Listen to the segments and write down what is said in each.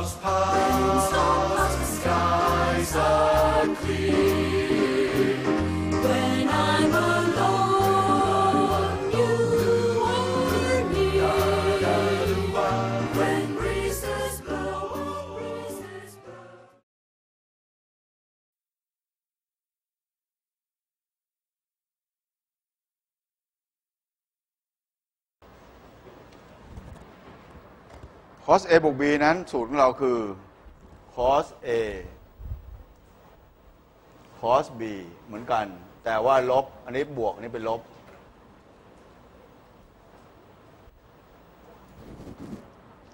house คอส A บวก B นั้นสูตรของเราคือ cos A cos B เหมือนกัน แต่ว่าลบ อันนี้บวก อันนี้เป็นลบ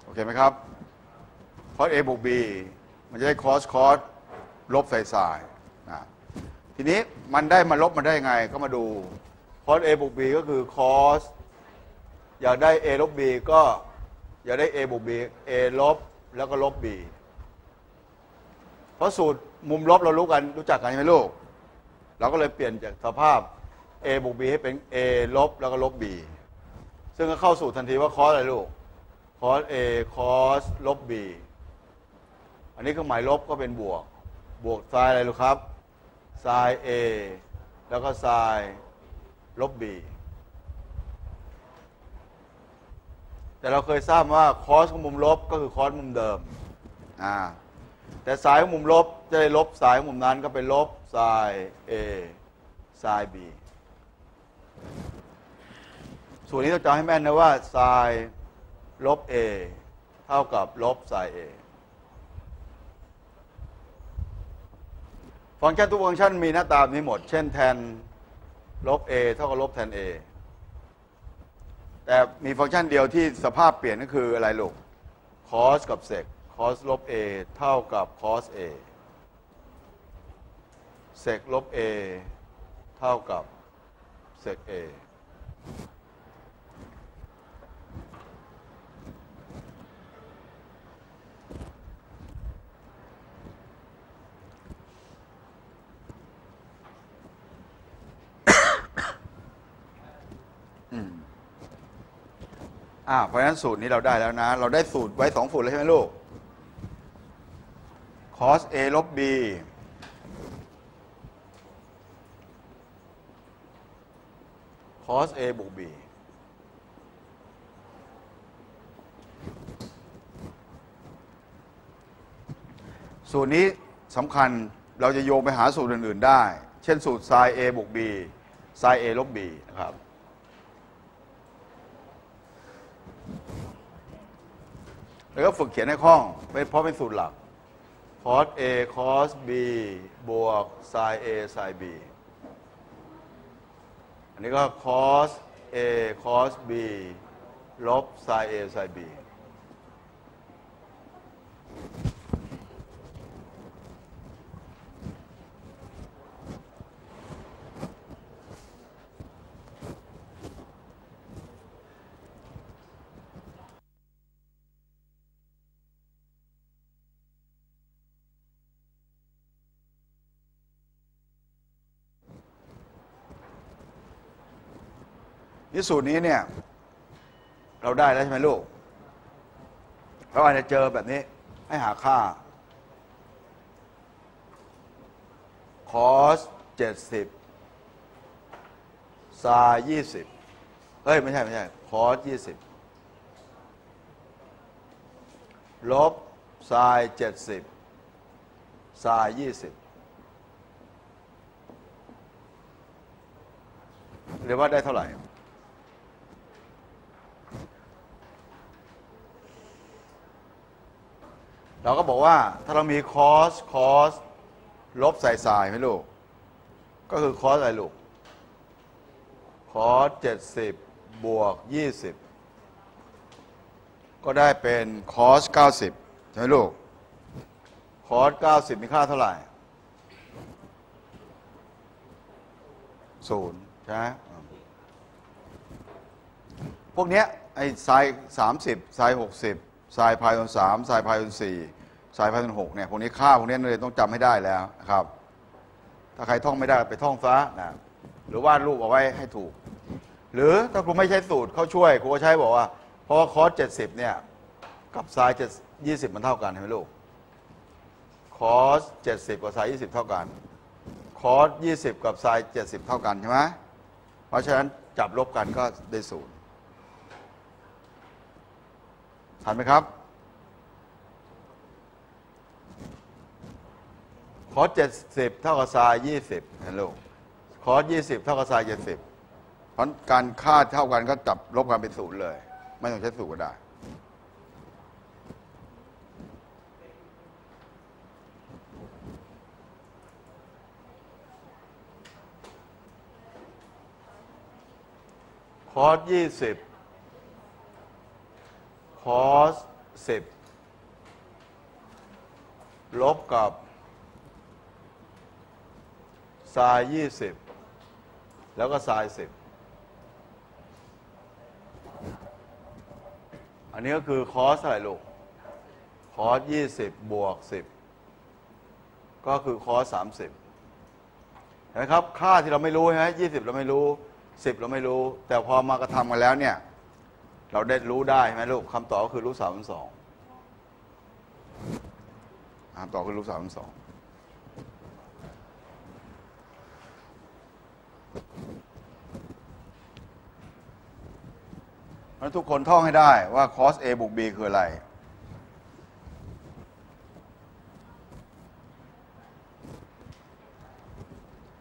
โอเคไหมครับ cos A บวก B มันจะได้ cos cos ลบใส่สายนะทีนี้มันได้มาลบมันได้ยังไง ก็มาดู cos A บวก B ก็คือ cos อยากได้ A ลบ B ก็ อยาได้ A บวก B A ลบแล้วก็ลบ B เพราะสูตรมุมลบเรารู้กันรู้จักกันใช่ไหมลูก เราก็เลยเปลี่ยนจากสภาพ A บวก B ให้เป็น A ลบแล้วก็ลบ B ซึ่งก็เข้าสูตรทันทีว่า cos อะไรลูก cos A cos ลบ B อันนี้เครื่องหมายลบก็เป็นบวก บวก sin อะไรลูกครับ sin A แล้วก็ sin ลบ B แต่เราเคยทราบว่าคอสของมุมลบก็คือคอสมุมเดิมอ่าแต่สายของมุมลบจะได้ลบสายของมุมนั้นก็เป็นลบสาย A สาย B ส่วนนี้ต้องจำให้แม่นนะว่าสายลบ A เท่ากับลบสาย A ฟังก์ชันทุกฟังก์ชันมีหน้าตาแบบนี้หมด เช่นแทนลบ A เท่ากับลบแทน A แต่มีฟังก์ชันเดียวที่สภาพเปลี่ยนก็คืออะไรลูก cos กับ sec cos ลบ a เท่ากับ cos a sec ลบ a เท่ากับ sec a อ่าเพราะฉะนั้นสูตรนี้เราได้แล้วนะ เราได้สูตรไว้สองสูตรเลยใช่ไหมลูก cos a ลบ b cos a บวก b สูตรนี้สำคัญเราจะโยงไปหาสูตรอื่น ๆ ได้ เช่นสูตร sin a บวก b sin a ลบ b นะครับ แล้วก็ฝึกเขียนให้คล่องเพราะเป็นสูตรหลัก cos a cos b บวก sin a sin b อันนี้ก็ cos a cos b ลบ sin a sin b นี่สูตรนี้เนี่ย เราได้แล้วใช่ไหมลูกเราอาจจะเจอแบบนี้ ให้หาค่า cos 70 sin 20 เฮ้ย ไม่ใช่ ไม่ใช่ cos 20 ลบ sin 70 sin 20 เรียกว่าได้เท่าไหร่ เราก็บอกว่าถ้าเรามี cos cos ลบใส่สายไหมลูก ก็คือ cos อะไรลูก cos 70บบวก20ก็ได้เป็น cos 90ใช่ไหมลูก cos 90มีค่าเท่าไหร่ศูนย์ใช่ไหมพวกเนี้ยไอ้ไซสามสิบไซหกสิบไซพายนสามไซพายนสี่ ไซพายนหกเนี่ยพวกนี้ค่าพวกนี้เลยต้องจำให้ได้แล้วนะครับ ถ้าใครท่องไม่ได้ไปท่องซะนะหรือวาดรูปเอาไว้ให้ถูก หรือถ้าครูไม่ใช้สูตรเขาช่วยครูก็ใช้บอกว่าเพราะคอสเจ็ดสิบเนี่ยกับไซเจ็ด20มันเท่ากันใช่ไหมลูกคอส70กับไซน์20เท่ากันคอส20กับไซน์70เท่ากันใช่ไหมเพราะฉะนั้นจับลบกันก็ได้ศูนย์ทันไหมครับ คอส70 เท่ากับไซน์20นะลูกคอส20 เท่ากับไซน์70 เพราะการค่าเท่ากันก็จับลบกันเป็นศูนย์เลย ไม่ต้องใช้สูตรก็ได้คอสยี่สิบคอสสิบลบกับ ไซน์ยี่สิบแล้วก็ไซน์สิบอันนี้ก็คือคอสเท่าไหร่ลูก คอสยี่สิบบวกสิบก็คือคอสสามสิบเห็นไหมครับ ค่าที่เราไม่รู้ใช่ไหมยี่สิบเราไม่รู้สิบเราไม่รู้ แต่พอมากระทำกันแล้วเนี่ย เราได้รู้ได้ใช่ไหมลูกคำตอบก็คือรู้สามสองคำตอบคือรู้สามสองเพราะฉะ นั้นทุกคนท่องให้ได้ว่า cos A บวก B คืออะไร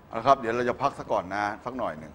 เอาละครับ เดี๋ยวเราจะพักสักก่อนนะ สักหน่อยหนึ่ง